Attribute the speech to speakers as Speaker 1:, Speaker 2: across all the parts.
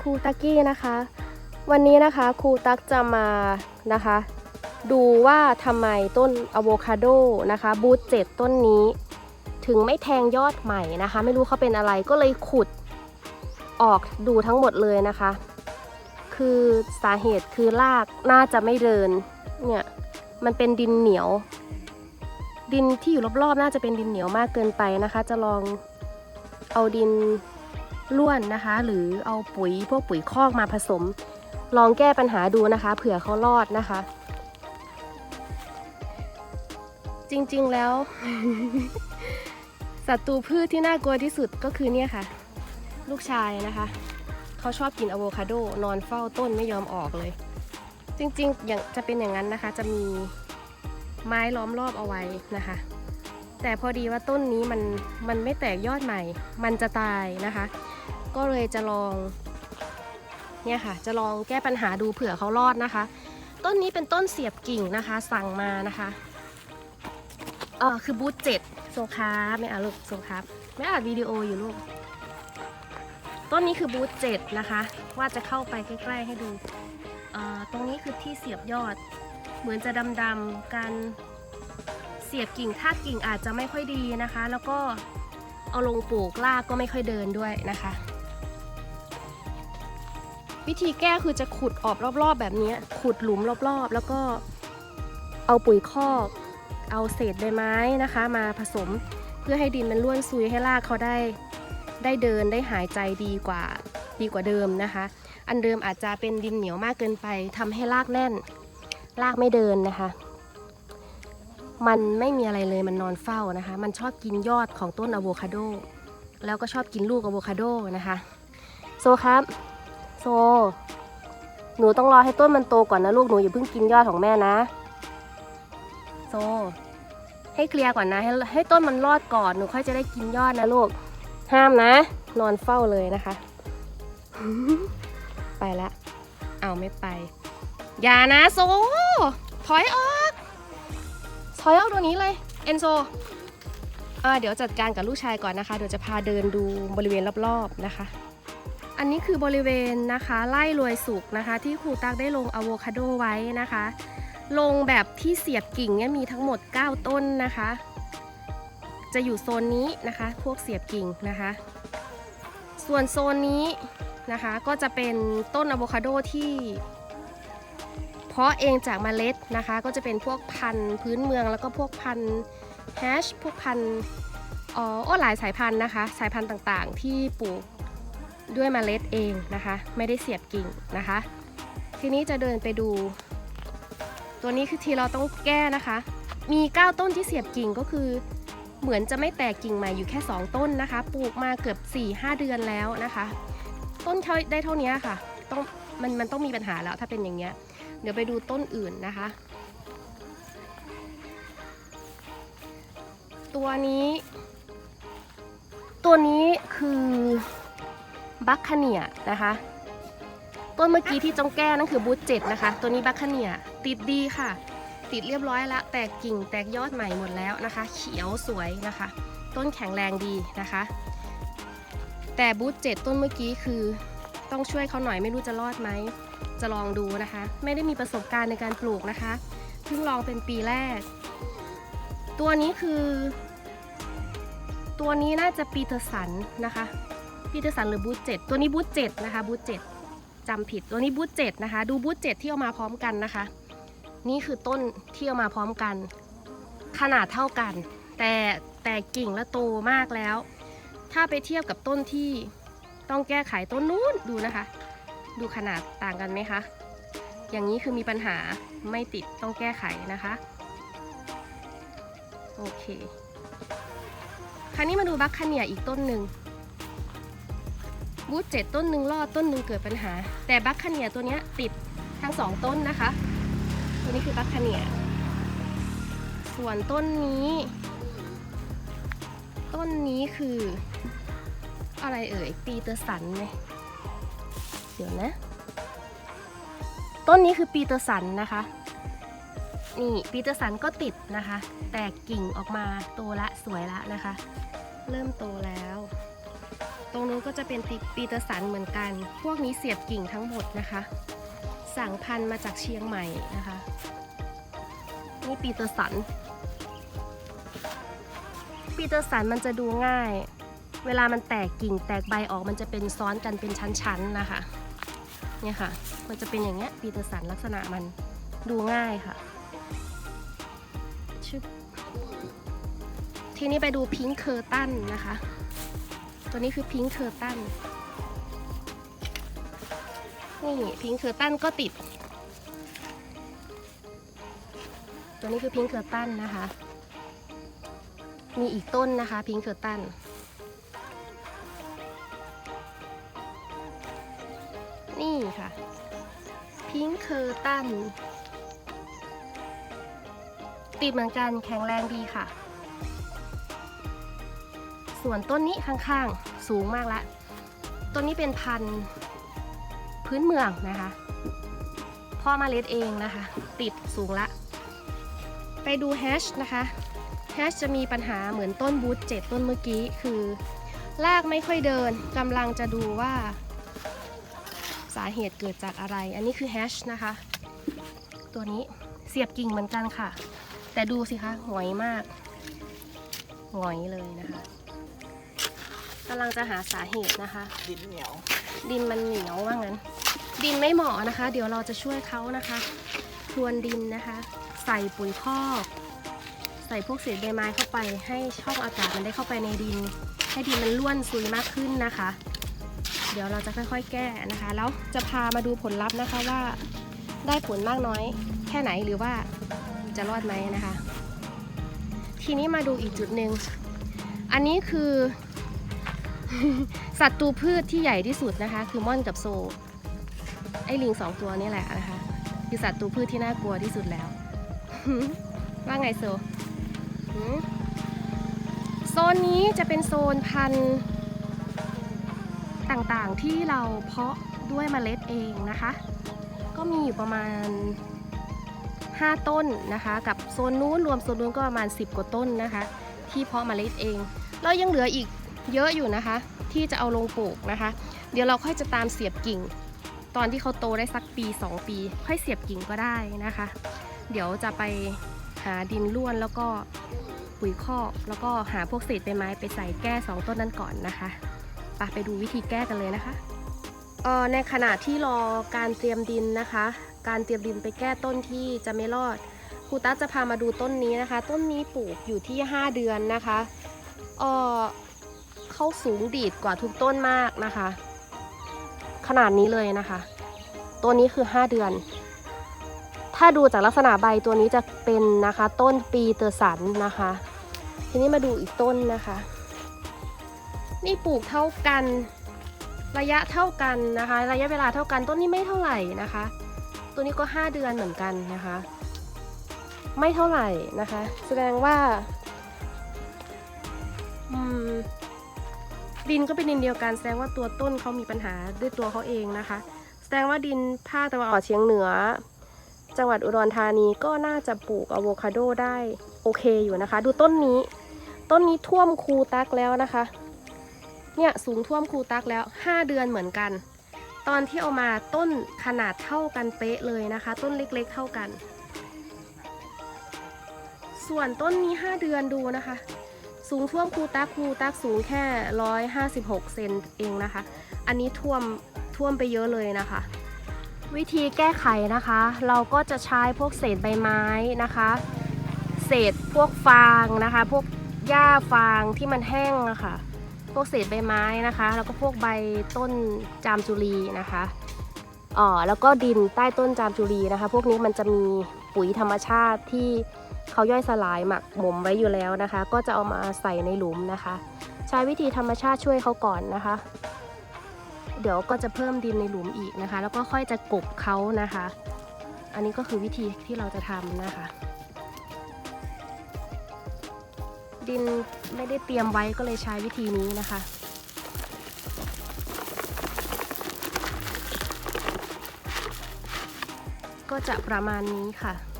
Speaker 1: ครูตั๊กี้นะคะ วันนี้นะคะครูตักจะมานะคะ ดูว่าทำไมต้นอะโวคาโดนะคะบูทเจ็ดต้นนี้ ถึงไม่แทงยอดใหม่นะคะ ไม่รู้เขาเป็นอะไรก็เลยขุดออกดูทั้งหมดเลยนะคะ คือสาเหตุคือรากน่าจะไม่เดินเนี่ยมันเป็นดินเหนียว ดินที่อยู่รอบๆน่าจะเป็นดินเหนียวมากเกินไปนะคะ จะลองเอาดิน ล้วนนะคะ หรือเอาปุ๋ยพวกปุ๋ยคอกมาผสม ลองแก้ปัญหาดูนะคะเผื่อเขารอดนะคะ จริงๆแล้วศัตรูพืชที่น่ากลัวที่สุดก็คือเนี่ยค่ะ ลูกชายนะคะเขาชอบกินอะโวคาโดนอนเฝ้าต้นไม่ยอมออกเลย จริงๆอย่างจะเป็นอย่างนั้นนะคะ จะมีไม้ล้อมรอบเอาไว้นะคะ แต่พอดีว่าต้นนี้มันมันไม่แตกยอดใหม่ มันจะตายนะคะ ก็เลยจะลองเนี่ยค่ะ จะลองแก้ปัญหาดูเผื่อเขารอดนะคะ ต้นนี้เป็นต้นเสียบกิ่งนะคะ สั่งมานะคะเออคือบูธเจ็ดโซคาไม่อาลูกโซคาไม่อัดวิดีโออยู่ลูก ต้นนี้คือบูธเจ็ดนะคะ ว่าจะเข้าไปใกล้ๆให้ดูเอ่อตรงนี้คือที่เสียบยอด เหมือนจะดำๆการเสียบกิ่งถ้ากิ่งอาจจะไม่ค่อยดีนะคะ แล้วก็เอาลงปลูกรากก็ไม่ค่อยเดินด้วยนะคะ วิธีแก้คือจะขุดออบรอบๆ แบบนี้ ขุดหลุมรอบๆ แล้วก็เอาปุ๋ยคอก เอาเศษใบไม้นะคะ มาผสมเพื่อให้ดินมันร่วนซุยให้รากเขาได้ ได้เดินได้หายใจดีกว่าดีกว่าเดิมนะคะ อันเดิมอาจจะเป็นดินเหนียวมากเกินไปทำให้รากแน่น รากไม่เดินนะคะ มันไม่มีอะไรเลยมันนอนเฝ้านะคะ มันชอบกินยอดของต้นอะโวคาโด แล้วก็ชอบกินลูกอะโวคาโดนะคะ โซครับ โซหนูต้องรอให้ต้นมันโตก่อนนะลูกหนูอย่าเพิ่งกินยอดของแม่นะ โซ ให้เคลียร์ก่อนนะ ให้ให้ต้นมันรอดก่อนหนูค่อยจะได้กินยอดนะลูก ห้ามนะ นอนเฝ้าเลยนะคะ ไปละเอาไม่ไป อย่านะโซ ถอยออก ถอยออกตรงนี้เลย เอนโซอ่าเดี๋ยวจัดการกับลูกชายก่อนนะคะ เดี๋ยวจะพาเดินดูบริเวณรอบๆนะคะ อันนี้คือบริเวณนะคะไล่รวยสุกนะคะ ที่ครูตักได้ลงอะโวคาโดไว้นะคะ ลงแบบที่เสียบกิ่งเนี่ยมีทั้งหมด 9 ต้นนะคะ จะอยู่โซนนี้นะคะ พวกเสียบกิ่งนะคะ ส่วนโซนนี้นะคะก็จะเป็นต้นอะโวคาโดที่เพาะเองจากเมล็ดนะคะ ก็จะเป็นพวกพันธุ์พื้นเมืองแล้วก็พวกพันธุ์แฮชพวกพันธุ์อ๋อโอหลายสายพันธุ์นะคะ สายพันธุ์ต่างๆ ที่ปลูก ด้วยเมล็ดเองนะคะ ไม่ได้เสียบกิ่งนะคะ ทีนี้จะเดินไปดู ตัวนี้คือที่เราต้องแก้นะคะ มี 9 ต้นที่เสียบกิ่งก็คือ เหมือนจะไม่แตกกิ่งใหม่อยู่แค่ 2 ต้นนะคะ ปลูกมาเกือบ 4-5 เดือนแล้วนะคะ ต้นเท่าได้เท่านี้ค่ะต้องมันมันต้องมีปัญหาแล้วถ้าเป็นอย่างเงี้ย เดี๋ยวไปดูต้นอื่นนะคะ ตัวนี้ ตัวนี้คือ บัคคาเนียนะคะ ต้นเมื่อกี้ที่จงแก้นั่นคือบูธเจ็ดนะคะ ตัวนี้บัคคาเนียติดดีค่ะ ติดเรียบร้อยแล้วแตกกิ่งแตกยอดใหม่หมดแล้วนะคะ เขียวสวยนะคะ ต้นแข็งแรงดีนะคะ แต่บูธเจ็ดต้นเมื่อกี้คือต้องช่วยเขาหน่อยไม่รู้จะรอดไหมจะลองดูนะคะ ไม่ได้มีประสบการณ์ในการปลูกนะคะเพิ่งลองเป็นปีแรก ตัวนี้คือ ตัวนี้น่าจะปีเตอร์สันนะคะ ปีเตอร์สันหรือบูธเจ็ดตัวนี้บูธเจ็ดนะคะบูธเจ็ดจำผิดตัวนี้บูธเจ็ดนะคะ ดูบูธเจ็ดที่เอามาพร้อมกันนะคะ นี่คือต้นที่เอามาพร้อมกัน ขนาดเท่ากัน แต่แต่กิ่งและโตมากแล้ว ถ้าไปเทียบกับต้นที่ต้องแก้ไขต้นนู้นดูนะคะ ดูขนาดต่างกันไหมคะอย่างนี้คือมีปัญหาไม่ติดต้องแก้ไขนะคะโอเคคราวนี้มาดูบัคคาเนียอีกต้นหนึ่ง บูธเจ็ดต้นหนึ่งรอดต้นหนึ่งเกิดปัญหา แต่บัคคาเนียตัวนี้ติดทั้งสองต้นนะคะ ตัวนี้คือบัคคาเนีย ส่วนต้นนี้ ต้นนี้คือ อะไรเอ่ยปีเตอร์สันไหมเดี๋ยวนะ ต้นนี้คือปีเตอร์สันนะคะ นี่ปีเตอร์สันก็ติดนะคะ แตกกิ่งออกมาโตละสวยละนะคะ เริ่มโตแล้ว ตรงนู้นก็จะเป็นปีเตอร์สันเหมือนกัน พวกนี้เสียบกิ่งทั้งหมดนะคะ สั่งพันธุ์มาจากเชียงใหม่นะคะ นี่ปีเตอร์สัน ปีเตอร์สันมันจะดูง่าย เวลามันแตกกิ่งแตกใบออกมันจะเป็นซ้อนกันเป็นชั้นๆนะคะ เนี่ยค่ะ มันจะเป็นอย่างเงี้ยปีเตอร์สันลักษณะมันดูง่ายค่ะชึบทีนี้ไปดูพิงค์เคอร์ตันนะคะ ตัวนี้คือพิงค์เคอร์ตันนี่พิงค์เคอร์ตันก็ติด ตัวนี้คือพิงค์เคอร์ตันนะคะ มีอีกต้นนะคะ พิงค์เคอร์ตันนี่ค่ะ พิงค์เคอร์ตันติดเหมือนกันแข็งแรงดีค่ะ ส่วนต้นนี้ข้างๆ สูงมากละต้นนี้เป็นพันธุ์พื้นเมืองนะคะ พ่อมาเล็ดเองนะคะ ติดสูงละ ไปดูแฮชนะคะแฮชจะมีปัญหาเหมือนต้นบูธเจ็ดต้นเมื่อกี้คือรากไม่ค่อยเดินกำลังจะดูว่า สาเหตุเกิดจากอะไร อันนี้คือแฮชนะคะ ตัวนี้เสียบกิ่งเหมือนกันค่ะ แต่ดูสิคะหงอยมากหงอยเลยนะคะ กำลังจะหาสาเหตุนะคะ
Speaker 2: ดินเหนียว
Speaker 1: ดินมันเหนียวว่างั้น ดินไม่เหมาะนะคะ เดี๋ยวเราจะช่วยเขานะคะพรวนดินนะคะ ใส่ปุ๋ยคอกใส่พวกเศษใบไม้เข้าไป ให้ช่องอากาศมันได้เข้าไปในดิน ให้ดินมันร่วนซุยมากขึ้นนะคะ เดี๋ยวเราจะค่อยๆแก้นะคะ แล้วจะพามาดูผลลัพธ์นะคะว่าได้ผลมากน้อย แค่ไหนหรือว่าจะรอดไหมนะคะ ทีนี้มาดูอีกจุดหนึ่งอันนี้คือ สัตว์ตูพืชที่ใหญ่ที่สุดนะคะ คือม่อนกับโซ ไอ้ลิงสองตัวนี่แหละนะคะ คือสัตว์ตูพืชที่น่ากลัวที่สุดแล้ว ว่าไงโซโซนนี้จะเป็นโซนพันธุ์ต่างๆที่เราเพาะด้วยเมล็ดเองนะคะ ก็มีอยู่ประมาณ 5 ต้นนะคะ กับโซนนู้นรวมโซนนู้นก็ประมาณ 10 กว่าต้นนะคะ ที่เพาะเมล็ดเอง เรายังเหลืออีก เยอะอยู่นะคะ ที่จะเอาลงปลูกนะคะ เดี๋ยวเราค่อยจะตามเสียบกิ่ง ตอนที่เขาโตได้สักปี 2 ปี ค่อยเสียบกิ่งก็ได้นะคะ เดี๋ยวจะไปหาดินร่วนแล้วก็ปุ๋ยคอกแล้วก็หาพวกเศษใบไม้ไปใส่แก้ 2 ต้นนั้นก่อนนะคะไปไปดูวิธีแก้กันเลยนะคะออในขณะที่รอการเตรียมดินนะคะ การเตรียมดินไปแก้ต้นที่จะไม่รอดครูตั๊จะพามาดูต้นนี้นะคะ ต้นนี้ปลูกอยู่ที่ 5 เดือนนะคะอ่อ เขาสูงดีดกว่าทุกต้นมากนะคะ ขนาดนี้เลยนะคะ ตัวนี้คือ 5 เดือน ถ้าดูจากลักษณะใบตัวนี้จะเป็นนะคะ ต้นปีเตอร์สันนะคะ ทีนี้มาดูอีกต้นนะคะ นี่ปลูกเท่ากันระยะเท่ากันนะคะ ระยะเวลาเท่ากันต้นนี้ไม่เท่าไหร่นะคะ ตัวนี้ก็ 5 เดือนเหมือนกันนะคะ ไม่เท่าไหร่นะคะ แสดงว่า อืม ดินก็เป็นดินเดียวกันแสดงว่าตัวต้นเขามีปัญหาด้วยตัวเขาเองนะคะ แสดงว่าดินภาคตะวันออกเฉียงเหนือ จังหวัดอุดรธานีก็น่าจะปลูกอะโวคาโดได้โอเคอยู่นะคะ ดูต้นนี้ ต้นนี้ท่วมคูตักแล้วนะคะ เนี่ยสูงท่วมคูตักแล้ว 5 เดือนเหมือนกัน ตอนที่เอามาต้นขนาดเท่ากันเป๊ะเลยนะคะ ต้นเล็กๆเท่ากัน ส่วนต้นนี้ 5 เดือนดูนะคะ สูงท่วมคูตักคูตักสูงแค่ 156 เซนเองนะคะ อันนี้ท่วมท่วมไปเยอะเลยนะคะ วิธีแก้ไขนะคะ เราก็จะใช้พวกเศษใบไม้นะคะ เศษพวกฟางนะคะ พวกหญ้าฟางที่มันแห้งอะคะพวกเศษใบไม้นะคะ แล้วก็พวกใบต้นจามจุรีนะคะอ๋อแล้วก็ดินใต้ต้นจามจุรีนะคะ พวกนี้มันจะมีปุ๋ยธรรมชาติที่ เขาย่อยสลายหมักหมมไว้อยู่แล้วนะคะ ก็จะเอามาใส่ในหลุมนะคะ ใช้วิธีธรรมชาติช่วยเขาก่อนนะคะ เดี๋ยวก็จะเพิ่มดินในหลุมอีกนะคะ แล้วก็ค่อยจะกบเขานะคะ อันนี้ก็คือวิธีที่เราจะทำนะคะ ดินไม่ได้เตรียมไว้ก็เลยใช้วิธีนี้นะคะก็จะประมาณนี้ค่ะ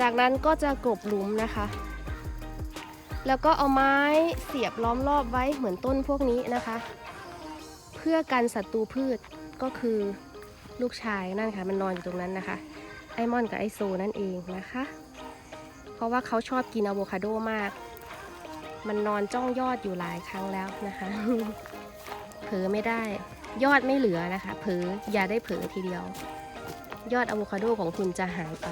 Speaker 1: จากนั้นก็จะกลบหลุมนะคะ แล้วก็เอาไม้เสียบล้อมรอบไว้เหมือนต้นพวกนี้นะคะ เพื่อกันศัตรูพืชก็คือลูกชายนั่นค่ะ มันนอนอยู่ตรงนั้นนะคะ ไอมอนกับไอโซนั่นเองนะคะ เพราะว่าเขาชอบกินอะโวคาโดมาก มันนอนจ้องยอดอยู่หลายครั้งแล้วนะคะ เผลอไม่ได้ ยอดไม่เหลือนะคะ เผลออย่าได้เผลอทีเดียว ยอดอะโวคาโดของคุณจะหายไป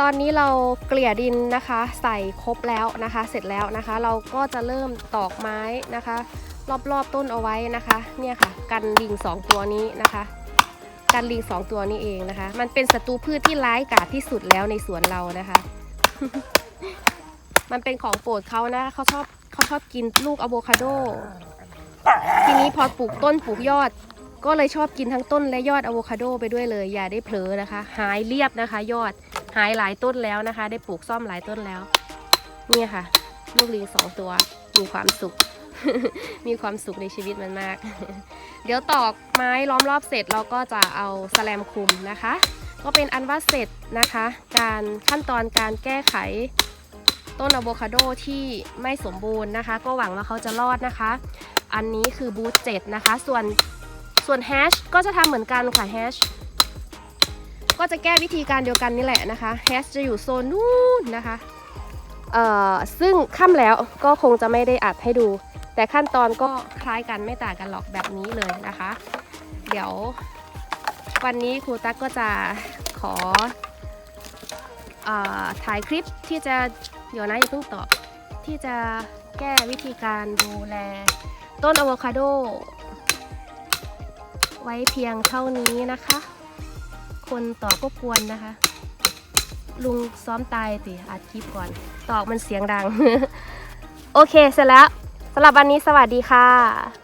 Speaker 1: ตอนนี้เราเกลี่ยดินนะคะ ใส่ครบแล้วนะคะ เสร็จแล้วนะคะ เราก็จะเริ่มตอกไม้นะคะ รอบๆต้นเอาไว้นะคะ เนี่ยค่ะ กันลิงสองตัวนี้นะคะกันลิงสองตัวนี้เองนะคะ มันเป็นศัตรูพืชที่ร้ายกาจที่สุดแล้วในสวนเรานะคะ มันเป็นของโปรดเขานะเขาชอบเขาชอบกินลูกอะโวคาโด ทีนี้พอปลูกต้นปลูกยอด ก็เลยชอบกินทั้งต้นและยอดอะโวคาโดไปด้วยเลย อย่าได้เผลอนะคะ หายเรียบนะคะ ยอดหายหลายต้นแล้วนะคะ ได้ปลูกซ่อมหลายต้นแล้วเนี่ยค่ะ ลูกลิงสองตัวมีความสุข มีความสุขในชีวิตมันมาก เดี๋ยวตอกไม้ล้อมรอบเสร็จเราก็จะเอาสแลมคลุมนะคะ ก็เป็นอันว่าเสร็จนะคะ การขั้นตอนการแก้ไขต้นอะโวคาโดที่ไม่สมบูรณ์นะคะ ก็หวังว่าเขาจะรอดนะคะ อันนี้คือบูธเจ็ดนะคะ ส่วนส่วนแฮชก็จะทำเหมือนกันค่ะแฮชก็จะแก้วิธีการเดียวกันนี่แหละนะคะแฮชจะอยู่โซนนู้นนะคะเอ่อซึ่งค่ำแล้วก็คงจะไม่ได้อัดให้ดู แต่ขั้นตอนก็คล้ายกันไม่ต่างกันหรอกแบบนี้เลยนะคะ เดี๋ยววันนี้ครูตั๊กก็จะขอเออถ่ายคลิปที่จะเดี๋ยวนะอย่าเพิ่งตอบที่จะแก้วิธีการดูแล ต้นอะโวคาโด ไว้เพียงเท่านี้นะคะ คนต่อก็กวนนะคะ ลุงซ้อมตายสิอัดคลิปก่อน ตอกมันเสียงดัง โอเคเสร็จแล้วสำหรับวันนี้สวัสดีค่ะ